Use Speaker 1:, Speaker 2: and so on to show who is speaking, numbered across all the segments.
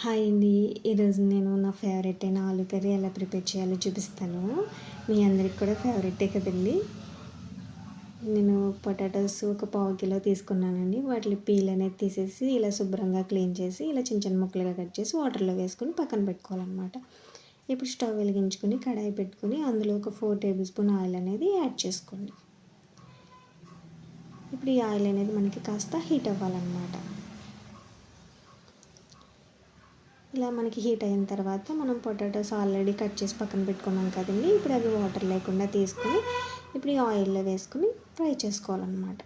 Speaker 1: Hi అండి. ఈరోజు నేను నా ఫేవరెట్ అయిన ఆలు కర్రీ ఎలా ప్రిపేర్ చేయాలో చూపిస్తాను. మీ అందరికి కూడా ఫేవరెటే కదండి? నేను పొటాటోస్ ఒక పావు కిలో తీసుకున్నానండి. వాటి పీల్ అనేది తీసేసి ఇలా శుభ్రంగా క్లీన్ చేసి ఇలా చిన్న చిన్న ముక్కలుగా కట్ చేసి వాటర్లో వేసుకొని పక్కన పెట్టుకోవాలన్నమాట. ఇప్పుడు స్టవ్ వెలిగించుకొని కడాయి పెట్టుకొని అందులో ఒక ఫోర్ టేబుల్ స్పూన్ ఆయిల్ అనేది యాడ్ చేసుకోండి. ఇప్పుడు ఈ ఆయిల్ అనేది మనకి కాస్త హీట్ అవ్వాలన్నమాట. ఇలా మనకి హీట్ అయిన తర్వాత మనం పొటాటోస్ ఆల్రెడీ కట్ చేసి పక్కన పెట్టుకున్నాం కదండి. ఇప్పుడు అవి వాటర్ లేకుండా తీసుకుని ఇప్పుడు ఈ ఆయిల్లో వేసుకుని ఫ్రై చేసుకోవాలన్నమాట.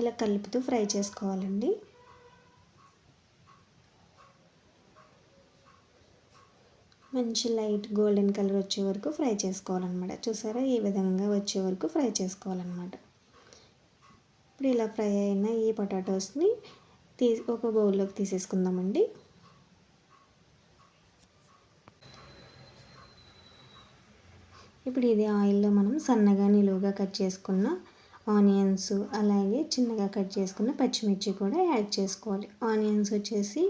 Speaker 1: ఇలా కలుపుతూ ఫ్రై చేసుకోవాలండి. మంచి లైట్ గోల్డెన్ కలర్ వచ్చే వరకు ఫ్రై చేసుకోవాలన్నమాట. చూసారా? ఈ విధంగా వచ్చే వరకు ఫ్రై చేసుకోవాలన్నమాట. ఇప్పుడు ఇలా ఫ్రై అయిన ఈ పొటాటోస్ని తీ ఒక బౌల్లోకి తీసేసుకుందామండి. ఇప్పుడు ఇది ఆయిల్లో మనం సన్నగా నిలువుగా కట్ చేసుకున్న ఆనియన్స్ అలాగే చిన్నగా కట్ చేసుకున్న పచ్చిమిర్చి కూడా యాడ్ చేసుకోవాలి. ఆనియన్స్ వచ్చేసి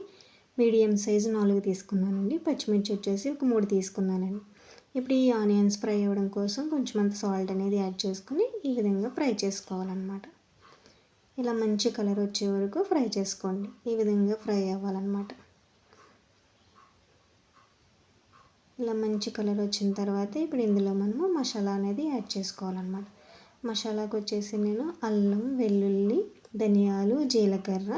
Speaker 1: మీడియం సైజు నాలుగు తీసుకున్నానండి. పచ్చిమిర్చి వచ్చేసి ఒక మూడు తీసుకున్నానండి. ఇప్పుడు ఈ ఆనియన్స్ ఫ్రై అవ్వడం కోసం కొంచెం అంత సాల్ట్ అనేది యాడ్ చేసుకుని ఈ విధంగా ఫ్రై చేసుకోవాలన్నమాట. ఇలా మంచి కలర్ వచ్చే వరకు ఫ్రై చేసుకోండి. ఈ విధంగా ఫ్రై అవ్వాలన్నమాట. ఇలా మంచి కలర్ వచ్చిన తర్వాత ఇప్పుడు ఇందులో మనము మసాలా అనేది యాడ్ చేసుకోవాలన్నమాట. మసాలాకు వచ్చేసి నేను అల్లం వెల్లుల్లి ధనియాలు జీలకర్ర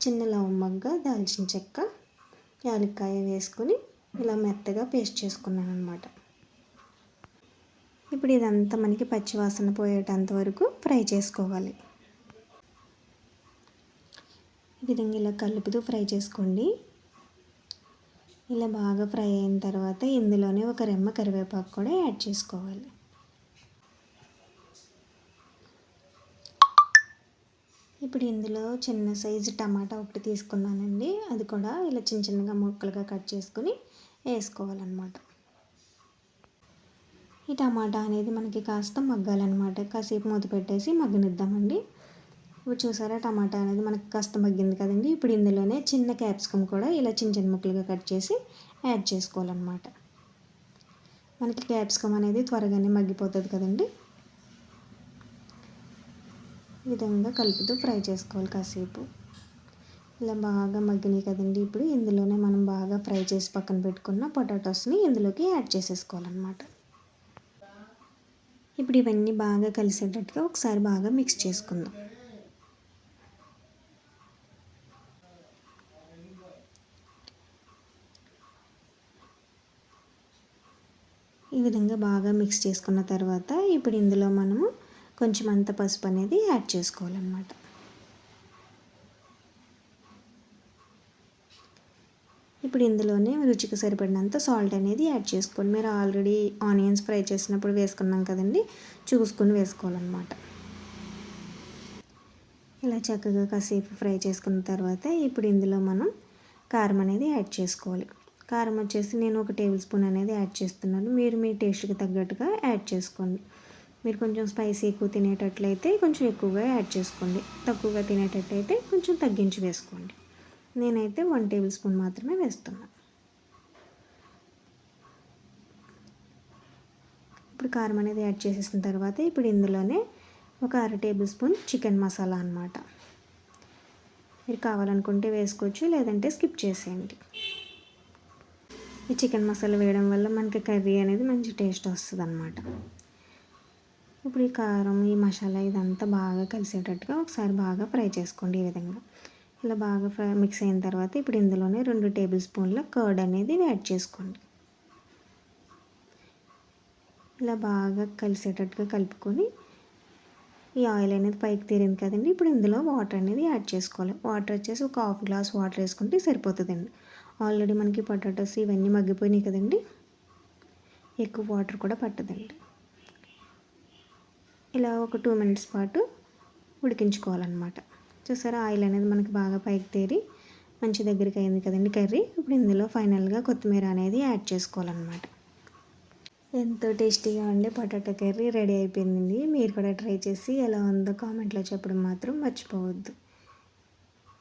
Speaker 1: చిన్న లవంగ దాల్చిన చెక్క యాలక్కాయ వేసుకొని ఇలా మెత్తగా పేస్ట్ చేసుకున్నాను అనమాట ఇప్పుడు ఇదంతా మనకి పచ్చివాసన పోయేటంత వరకు ఫ్రై చేసుకోవాలి. ఈ విధంగా ఇలా కలుపుతూ ఫ్రై చేసుకోండి. ఇలా బాగా ఫ్రై అయిన తర్వాత ఇందులోనే ఒక రెమ్మ కరివేపాకు కూడా యాడ్ చేసుకోవాలి. ఇప్పుడు ఇందులో చిన్న సైజు టమాటా ఒకటి తీసుకున్నానండి. అది కూడా ఇలా చిన్న చిన్నగా ముక్కలుగా కట్ చేసుకుని వేసుకోవాలన్నమాట. ఈ టమాటా అనేది మనకి కాస్త మగ్గాలన్నమాట. కాసేపు మూత పెట్టేసి మగ్గనిద్దామండి. ఇప్పుడు చూసారా టమాటా అనేది మనకు కాస్త మగ్గింది కదండి. ఇప్పుడు ఇందులోనే చిన్న క్యాప్సికమ్ కూడా ఇలా చిన్న చిన్న ముక్కలుగా కట్ చేసి యాడ్ చేసుకోవాలన్నమాట. మనకి క్యాప్సికమ్ అనేది త్వరగానే మగ్గిపోతుంది కదండి. విధంగా కలుపుతూ ఫ్రై చేసుకోవాలి కాసేపు. ఇలా బాగా మగ్గినాయి కదండి ఇప్పుడు. ఇందులోనే మనం బాగా ఫ్రై చేసి పక్కన పెట్టుకున్న పొటాటోస్ని ఇందులోకి యాడ్ చేసేసుకోవాలన్నమాట. ఇప్పుడు ఇవన్నీ బాగా కలిసేటట్టుగా ఒకసారి బాగా మిక్స్ చేసుకుందాం. ఈ విధంగా బాగా మిక్స్ చేసుకున్న తర్వాత ఇప్పుడు ఇందులో మనము కొంచెం అంత పసుపు అనేది యాడ్ చేసుకోవాలన్నమాట. ఇప్పుడు ఇందులోనే రుచికి సరిపడినంత సాల్ట్ అనేది యాడ్ చేసుకోండి మీరు ఆల్రెడీ ఆనియన్స్ ఫ్రై చేసినప్పుడు వేసుకున్నాం కదండి చూసుకొని వేసుకోవాలన్నమాట. ఇలా చక్కగా కాసేపు ఫ్రై చేసుకున్న తర్వాత ఇప్పుడు ఇందులో మనం కారం అనేది యాడ్ చేసుకోవాలి. కారం వచ్చేసి నేను ఒక టేబుల్ స్పూన్ అనేది యాడ్ చేస్తున్నాను. మీరు మీ టేస్ట్కి తగ్గట్టుగా యాడ్ చేసుకోండి. మీరు కొంచెం స్పైసీ ఎక్కువ తినేటట్లయితే కొంచెం ఎక్కువగా యాడ్ చేసుకోండి. తక్కువగా తినేటట్టయితే కొంచెం తగ్గించి వేసుకోండి. నేనైతే వన్ టేబుల్ స్పూన్ మాత్రమే వేస్తున్నాను ఇప్పుడు కారం అనేది యాడ్ చేసేసిన తర్వాత ఇప్పుడు ఇందులోనే ఒక అర టేబుల్ స్పూన్ చికెన్ మసాలా అనమాట మీరు కావాలనుకుంటే వేసుకోవచ్చు లేదంటే స్కిప్ చేసేయండి. ఈ చికెన్ మసాలా వేయడం వల్ల మనకి కర్రీ అనేది మంచి టేస్ట్ వస్తుంది అనమాట ఇప్పుడు ఈ కారం ఈ మసాలా ఇదంతా బాగా కలిసేటట్టుగా ఒకసారి బాగా ఫ్రై చేసుకోండి ఈ విధంగా. ఇలా బాగా ఫ్రై మిక్స్ అయిన తర్వాత ఇప్పుడు ఇందులోనే రెండు టేబుల్ స్పూన్ల కర్డ్ అనేది యాడ్ చేసుకోండి. ఇలా బాగా కలిసేటట్టుగా కలుపుకొని ఈ ఆయిల్ అనేది పైకి తీరింది కదండి ఇప్పుడు ఇందులో వాటర్ అనేది యాడ్ చేసుకోవాలి. వాటర్ వచ్చేసి ఒక హాఫ్ గ్లాస్ వాటర్ వేసుకుంటే సరిపోతుందండి. ఆల్రెడీ మనకి పొటాటోస్ ఇవన్నీ మగ్గిపోయినాయి కదండి. ఎక్కువ వాటర్ కూడా పట్టదండి. ఇలా ఒక టూ మినిట్స్ పాటు ఉడికించుకోవాలన్నమాట. చూసారా ఆయిల్ అనేది మనకి బాగా పైకి తేరి మంచి దగ్గరికి అయింది కదండి కర్రీ. ఇప్పుడు ఇందులో ఫైనల్గా కొత్తిమీర అనేది యాడ్ చేసుకోవాలన్నమాట. ఎంతో టేస్టీగా ఉండే పొటాటో కర్రీ రెడీ అయిపోయిందండి. మీరు కూడా ట్రై చేసి ఎలా ఉందో కామెంట్లో చెప్పడం మాత్రం మర్చిపోవద్దు.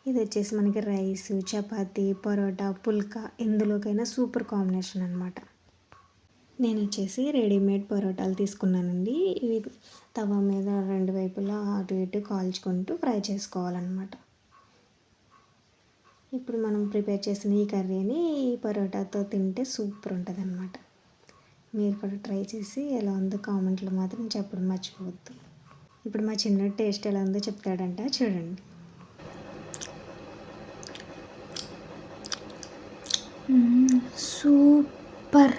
Speaker 1: ఇది వచ్చేసి మనకి రైస్ చపాతీ పరోటా పుల్కా ఎందులోకైనా సూపర్ కాంబినేషన్ అనమాట నేను వచ్చేసి రెడీమేడ్ పరోటాలు తీసుకున్నానండి. ఇవి తవ మీద రెండు వైపులా అటు ఇటు కాల్చుకుంటూ ఫ్రై చేసుకోవాలన్నమాట. ఇప్పుడు మనం ప్రిపేర్ చేసిన ఈ కర్రీని ఈ పరోటాతో తింటే సూపర్ ఉంటుంది అనమాట మీరు కూడా ట్రై చేసి ఎలా ఉందో కామెంట్లో మాత్రం చెప్పడం మర్చిపోవద్దు. ఇప్పుడు మా చిన్న టేస్ట్ ఎలా ఉందో చెప్తాడంట. చూడండి.
Speaker 2: సూపర్